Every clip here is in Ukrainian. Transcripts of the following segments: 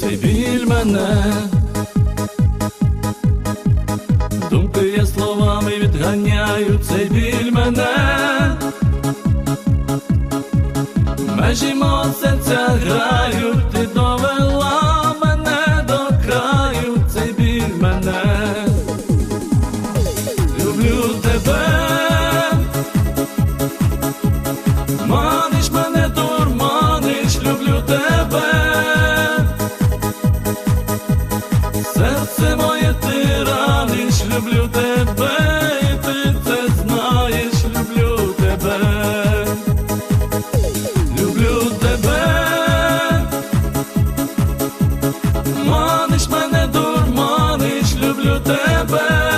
Цей біль мене, думки я словами відганяю, цей біль мене, межі мого серця граю. forever.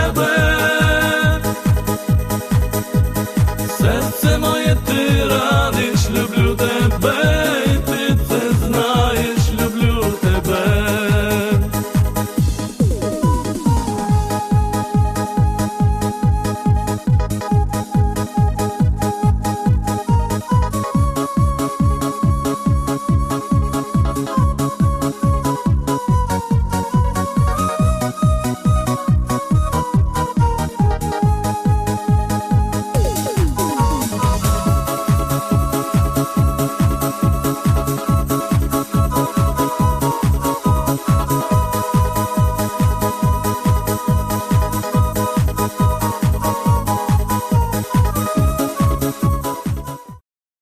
never